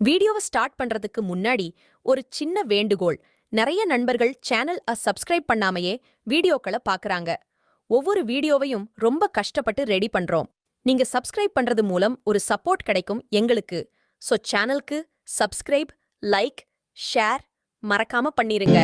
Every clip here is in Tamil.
வீடியோவை ஸ்டார்ட் பண்றதுக்கு முன்னாடி ஒரு சின்ன வேண்டுகோள். நிறைய நண்பர்கள் சேனல் அ சப்ஸ்கிரைப் பண்ணாமையே வீடியோக்களை பார்க்கறாங்க ஒவ்வொரு வீடியோவையும் ரொம்ப கஷ்டப்பட்டு ரெடி பண்றோம். நீங்க சப்ஸ்கிரைப் பண்றது மூலம் ஒரு சப்போர்ட் கிடைக்கும் எங்களுக்கு. சோ சேனலுக்கு சப்ஸ்கிரைப் லைக் ஷேர் மறக்காம பண்ணிருங்க.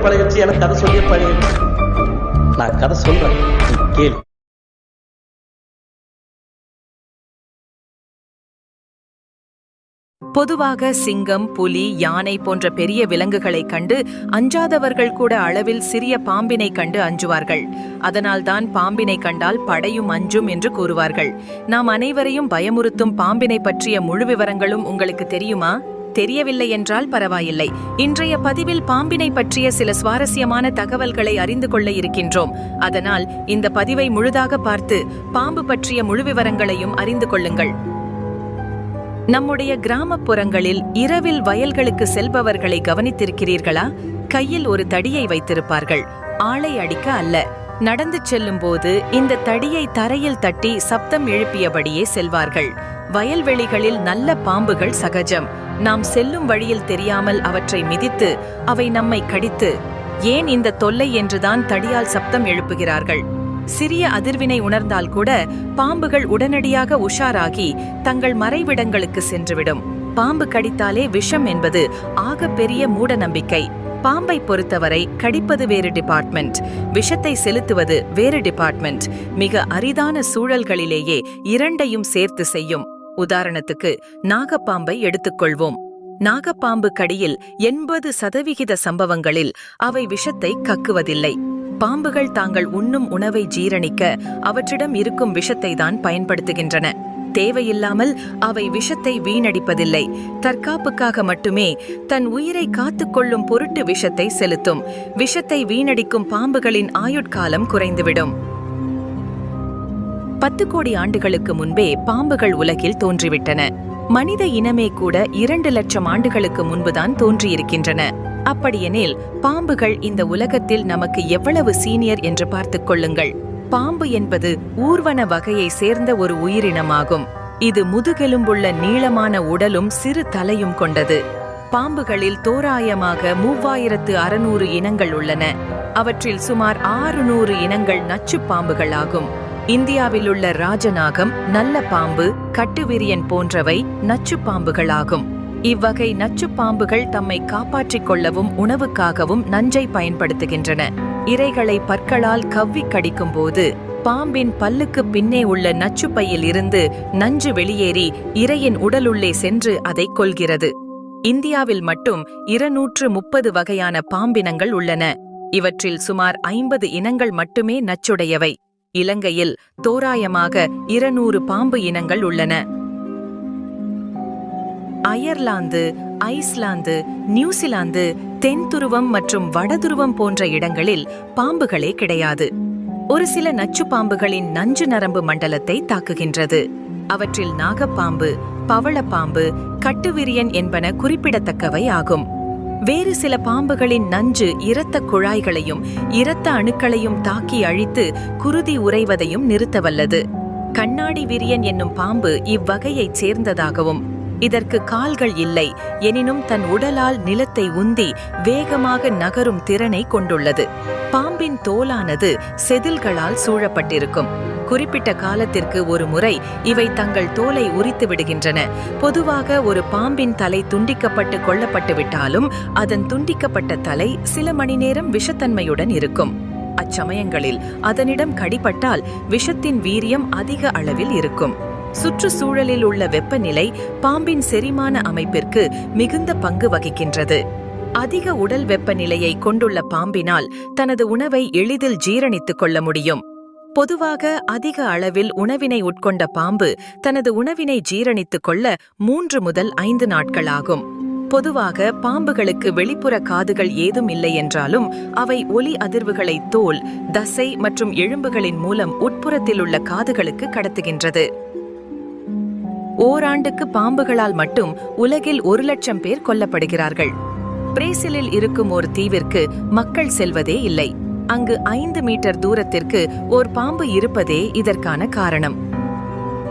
கேட்டு பழகிடுச்சு எனக்கு கதை சொல்லி பழகிடுச்சு. நான் கதை சொல்றேன் கேளு. பொதுவாக சிங்கம் புலி யானை போன்ற பெரிய விலங்குகளைக் கண்டு அஞ்சாதவர்கள் கூட அளவில் சிறிய பாம்பினை கண்டு அஞ்சுவார்கள். அதனால்தான் பாம்பினை கண்டால் படையும் அஞ்சும் என்று கூறுவார்கள். நாம் அனைவரையும் பயமுறுத்தும் பாம்பினை பற்றிய முழு விவரங்களும் உங்களுக்கு தெரியுமா? தெரியவில்லை என்றால் பரவாயில்லை. இன்றைய பதிவில் பாம்பினை பற்றிய சில சுவாரஸ்யமான தகவல்களை அறிந்து கொள்ள இருக்கின்றோம். அதனால் இந்த பதிவை முழுதாக பார்த்து பாம்பு பற்றிய முழு விவரங்களையும் அறிந்து கொள்ளுங்கள். நம்முடைய கிராமப்புறங்களில் இரவில் வயல்களுக்கு செல்பவர்களை கவனித்திருக்கிறீர்களா? கையில் ஒரு தடியை வைத்திருப்பார்கள். ஆளை அடிக்க அல்ல. நடந்து செல்லும்போது இந்த தடியை தரையில் தட்டி சப்தம் எழுப்பியபடியே செல்வார்கள். வயல்வெளிகளில் நல்ல பாம்புகள் சகஜம். நாம் செல்லும் வழியில் தெரியாமல் அவற்றை மிதித்து அவை நம்மை கடித்து ஏன் இந்த தொல்லை என்றுதான் தடியால் சப்தம் எழுப்புகிறார்கள். சிறிய அதிர்வினை உணர்ந்தால் கூட பாம்புகள் உடனடியாக உஷாராகி தங்கள் மறைவிடங்களுக்கு சென்றுவிடும். பாம்பு கடித்தாலே விஷம் என்பது ஆகப் பெரிய மூட நம்பிக்கை பாம்பை பொறுத்தவரை கடிப்பது வேறு டிபார்ட்மெண்ட். விஷத்தை செலுத்துவது வேறு டிபார்ட்மெண்ட். மிக அரிதான சூழல்களிலேயே இரண்டையும் சேர்த்து செய்யும். உதாரணத்துக்கு நாகப்பாம்பை எடுத்துக்கொள்வோம். நாகப்பாம்பு கடியில் எண்பது சதவிகித சம்பவங்களில் அவை விஷத்தை கக்குவதில்லை. பாம்புகள் தாங்கள் உண்ணும் உணவை ஜீரணிக்க அவற்றிடம் இருக்கும் விஷத்தை தான் பயன்படுத்துகின்றன. தேவையில்லாமல் அவை விஷத்தை வீணடிப்பதில்லை. தற்காப்புக்காக மட்டுமே தன் உயிரை காத்துக்கொள்ளும் பொருட்டு விஷத்தை செலுத்தும். விஷத்தை வீணடிக்கும் பாம்புகளின் ஆயுட்காலம் குறைந்துவிடும். பத்து கோடி ஆண்டுகளுக்கு முன்பே பாம்புகள் உலகில் தோன்றிவிட்டன. மனித இனமே கூட இரண்டு லட்சம் ஆண்டுகளுக்கு முன்புதான் தோன்றியிருக்கின்றன. அப்படியெனில் பாம்புகள் இந்த உலகத்தில் நமக்கு எவ்வளவு சீனியர் என்று பார்த்துக் கொள்ளுங்கள். பாம்பு என்பது ஊர்வன வகையை சேர்ந்த ஒரு உயிரினமாகும். இது முதுகெலும்புள்ள நீளமான உடலும் சிறு தலையும் கொண்டது. பாம்புகளில் தோராயமாக மூவாயிரத்து அறுநூறு இனங்கள் உள்ளன. அவற்றில் சுமார் ஆறுநூறு இனங்கள் நச்சுப் பாம்புகள் ஆகும் இந்தியாவிலுள்ள ராஜநாகம் நல்ல பாம்பு கட்டுவிரியன் போன்றவை நச்சு பாம்புகளாகும். இவ்வகை நச்சுப் பாம்புகள் தம்மை காப்பாற்றிக் கொள்ளவும் உணவுக்காகவும் நஞ்சை பயன்படுத்துகின்றன. இரைகளை பற்களால் கவ்விக் கடிக்கும் போது பாம்பின் பல்லுக்கு பின்னே உள்ள நச்சுப்பையில் இருந்து நஞ்சு வெளியேறி இரையின் உடலுள்ளே சென்று அதை கொல்கிறது. இந்தியாவில் மட்டும் இருநூற்று முப்பது வகையான பாம்பினங்கள் உள்ளன. இவற்றில் சுமார் ஐம்பது இனங்கள் மட்டுமே நச்சுடையவை. இலங்கையில் தோராயமாக இருநூறு பாம்பு இனங்கள் உள்ளன. அயர்லாந்து ஐஸ்லாந்து நியூசிலாந்து தென்துருவம் மற்றும் வடதுருவம் போன்ற இடங்களில் பாம்புகளே கிடையாது. ஒரு சில நச்சு பாம்புகளின் நஞ்சு நரம்பு மண்டலத்தை தாக்குகின்றது. அவற்றில் நாகப்பாம்பு பவளப்பாம்பு கட்டுவிரியன் என்பன குறிப்பிடத்தக்கவை ஆகும். வேறு சில பாம்புகளின் நஞ்சு இரத்த குழாய்களையும் இரத்த அணுக்களையும் தாக்கி அழித்து குருதி உறைவதையும் நிறுத்தவல்லது. கண்ணாடி விரியன் என்னும் பாம்பு இவ்வகையைச் சேர்ந்ததாகவும் இதற்கு கால்கள் இல்லை எனினும் தன் உடலால் நிலத்தை உந்தி வேகமாக நகரும் திறனை கொண்டுள்ளது. பாம்பின் தோலானது செதில்களால் சூழப்பட்டிருக்கும். குறிப்பிட்ட காலத்திற்கு ஒரு முறை இவை தங்கள் தோலை உரித்து விடுகின்றன. பொதுவாக ஒரு பாம்பின் தலை துண்டிக்கப்பட்டு கொல்லப்பட்டு விட்டாலும் அதன் துண்டிக்கப்பட்ட தலை சில மணி நேரம் விஷத்தன்மையுடன் இருக்கும். அச்சமயங்களில் அதனிடம் கடிபட்டால் விஷத்தின் வீரியம் அதிக அளவில் இருக்கும். சுற்றுச்சூழலில் உள்ள வெப்பநிலை பாம்பின் செரிமான அமைப்பிற்கு மிகுந்த பங்கு வகிக்கின்றது. அதிக உடல் வெப்பநிலையை கொண்டுள்ள பாம்பினால் தனது உணவை எளிதில் ஜீரணித்துக் கொள்ள முடியும். பொதுவாக அதிக அளவில் உணவினை உட்கொண்ட பாம்பு தனது உணவினை ஜீரணித்துக் கொள்ள மூன்று முதல் ஐந்து நாட்கள் ஆகும் பொதுவாக பாம்புகளுக்கு வெளிப்புற காதுகள் ஏதும் இல்லை என்றாலும் அவை ஒலி அதிர்வுகளை தோல் தசை மற்றும் எலும்புகளின் மூலம் உட்புறத்தில் உள்ள காதுகளுக்கு கடத்துகின்றது. ஓராண்டுக்கு பாம்புகளால் மட்டும் உலகில் ஒரு லட்சம் பேர் கொல்லப்படுகிறார்கள். பிரேசிலில் இருக்கும் ஒரு தீவிற்கு மக்கள் செல்வதே இல்லை. அங்கு ஐந்து மீட்டர் தூரத்திற்கு ஓர் பாம்பு இருப்பதே இதற்கான காரணம்.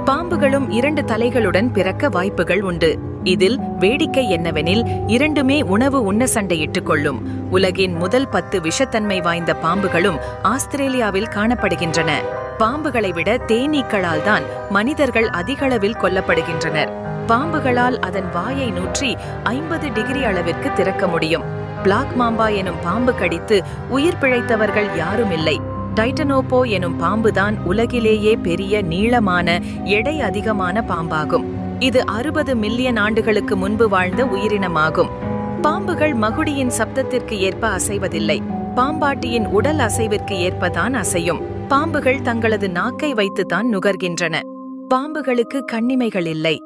பாம்புகளும் இரண்டு தலைகளுடன் பிறக்க வாய்ப்புகள் உண்டு. இதில் வேடிக்கை என்னவெனில் இரண்டுமே உணவு உண்ண சண்டையிட்டுக் கொள்ளும். உலகின் முதல் பத்து விஷத்தன்மை வாய்ந்த பாம்புகளும் ஆஸ்திரேலியாவில் காணப்படுகின்றன. பாம்புகளை விட தேனீக்களால் தான் மனிதர்கள் அதிகளவில் கொல்லப்படுகின்றனர். பாம்புகளால் அதன் வாயை நூற்றி ஐம்பது டிகிரி அளவிற்கு திறக்க முடியும். பிளாக் மாம்பா எனும் பாம்பு கடித்து உயிர் பிழைத்தவர்கள் யாரும் இல்லை. டைட்டனோபோ எனும் பாம்புதான் உலகிலேயே பெரிய நீளமான எடை அதிகமான பாம்பாகும். இது அறுபது மில்லியன் ஆண்டுகளுக்கு முன்பு வாழ்ந்த உயிரினமாகும். பாம்புகள் மகுடியின் சப்தத்திற்கு ஏற்ப அசைவதில்லை. பாம்பாட்டியின் உடல் அசைவிற்கு ஏற்பதான் அசையும். பாம்புகள் தங்களது நாக்கை வைத்துதான் நுகர்கின்றன. பாம்புகளுக்கு கண்ணிமைகள் இல்லை.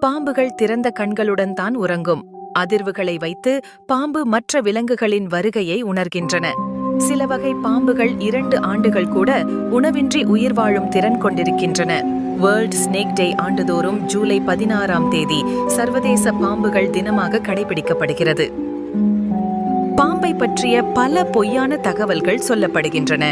பாம்புகள் திறந்த கண்களுடன் தான் உறங்கும். அதிர்வுகளை வைத்து பாம்பு மற்ற விலங்குகளின் வருகையை உணர்கின்றன. சில வகை பாம்புகள் இரண்டு ஆண்டுகள் கூட உணவின்றி உயிர் வாழும் திறன் கொண்டிருக்கின்றன. வேர்ல்ட் ஸ்னேக் டே ஆண்டுதோறும் ஜூலை பதினாறாம் தேதி சர்வதேச பாம்புகள் தினமாக கடைபிடிக்கப்படுகிறது. பாம்பை பற்றிய பல பொய்யான தகவல்கள் சொல்லப்படுகின்றன.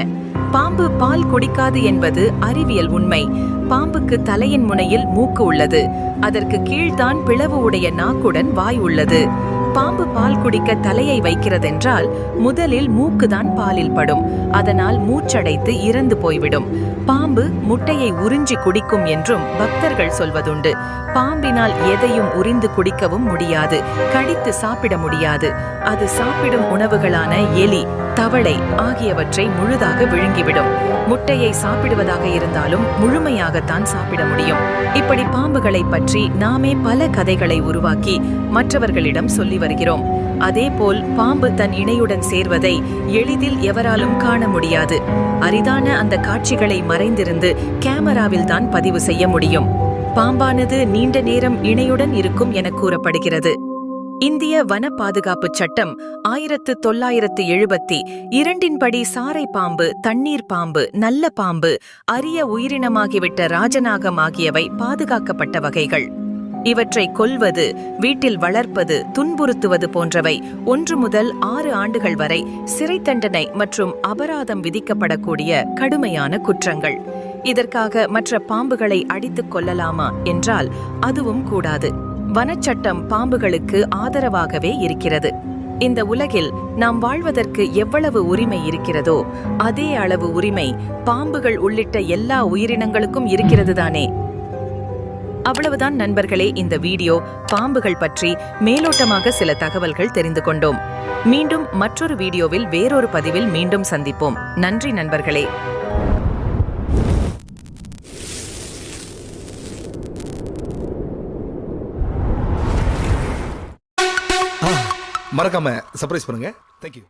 பாம்பு பால் குடிக்காது என்பது அறிவியல் உண்மை. பாம்புக்கு தலையின் முனையில் மூக்கு உள்ளது. அதற்கு கீழ்தான் பிளவு உடைய நாக்குடன் வாய் உள்ளது. பாம்பு பால் குடிக்க தலையை வைக்கிறதென்றால் முதலில் மூக்குதான் பாலில் படும். அதனால் மூச்சடைத்து இறந்து போய்விடும். பாம்பு முட்டையை உறிஞ்சி குடிக்கும் என்றும் பக்தர்கள் சொல்வதுண்டு. பாம்பினால் எதையும் உறிந்து குடிக்கவும் முடியாது. கடித்து சாப்பிட முடியாது. அது சாப்பிடும் உணவுகளான எலி தவளை ஆகியவற்றை முழுதாக விழுங்கிவிடும். முட்டையை சாப்பிடுவதாக இருந்தாலும் முழுமையாகத்தான் சாப்பிட முடியும். இப்படி பாம்புகளை பற்றி நாமே பல கதைகளை உருவாக்கி மற்றவர்களிடம் சொல்லி வருகிறோம். அதேபோல் பாம்பு தன் இணையுடன் சேர்வதை எளிதில் எவராலும் காண முடியாது. அரிதான அந்த காட்சிகளை மறைந்திருந்து கேமராவில் தான் பதிவு செய்ய முடியும். பாம்பானது நீண்ட நேரம் இணையுடன் இருக்கும் என கூறப்படுகிறது. இந்திய வன பாதுகாப்பு சட்டம் ஆயிரத்து தொள்ளாயிரத்து எழுபத்தி இரண்டின்படி சாரை பாம்பு தண்ணீர் பாம்பு நல்ல பாம்பு அரிய உயிரினமாகிவிட்ட ராஜநாகம் ஆகியவை பாதுகாக்கப்பட்ட வகைகள். இவற்றை கொல்வது வீட்டில் வளர்ப்பது துன்புறுத்துவது போன்றவை ஒன்று முதல் ஆறு ஆண்டுகள் வரை சிறை தண்டனை மற்றும் அபராதம் விதிக்கப்படக்கூடிய கடுமையான குற்றங்கள். இதற்காக மற்ற பாம்புகளை அடித்துக் கொள்ளலாமா என்றால் அதுவும் கூடாது. வனச்சட்டம் பாம்புகளுக்கு ஆதரவாகவே இருக்கிறது. இந்த உலகில் நாம் வாழ்வதற்கு எவ்வளவு உரிமை இருக்கிறதோ அதே அளவு உரிமை பாம்புகள் உள்ளிட்ட எல்லா உயிரினங்களுக்கும் இருக்கிறது தானே. அவ்வளவுதான் நண்பர்களே இந்த வீடியோ பாம்புகள் பற்றி மேலோட்டமாக சில தகவல்கள் தெரிந்து கொண்டோம். மீண்டும் மற்றொரு வீடியோவில் வேறொரு பதிவில் மீண்டும் சந்திப்போம். நன்றி நண்பர்களே. மறக்காம சர்ப்ரைஸ் பண்ணுங்க. தேங்க்யூ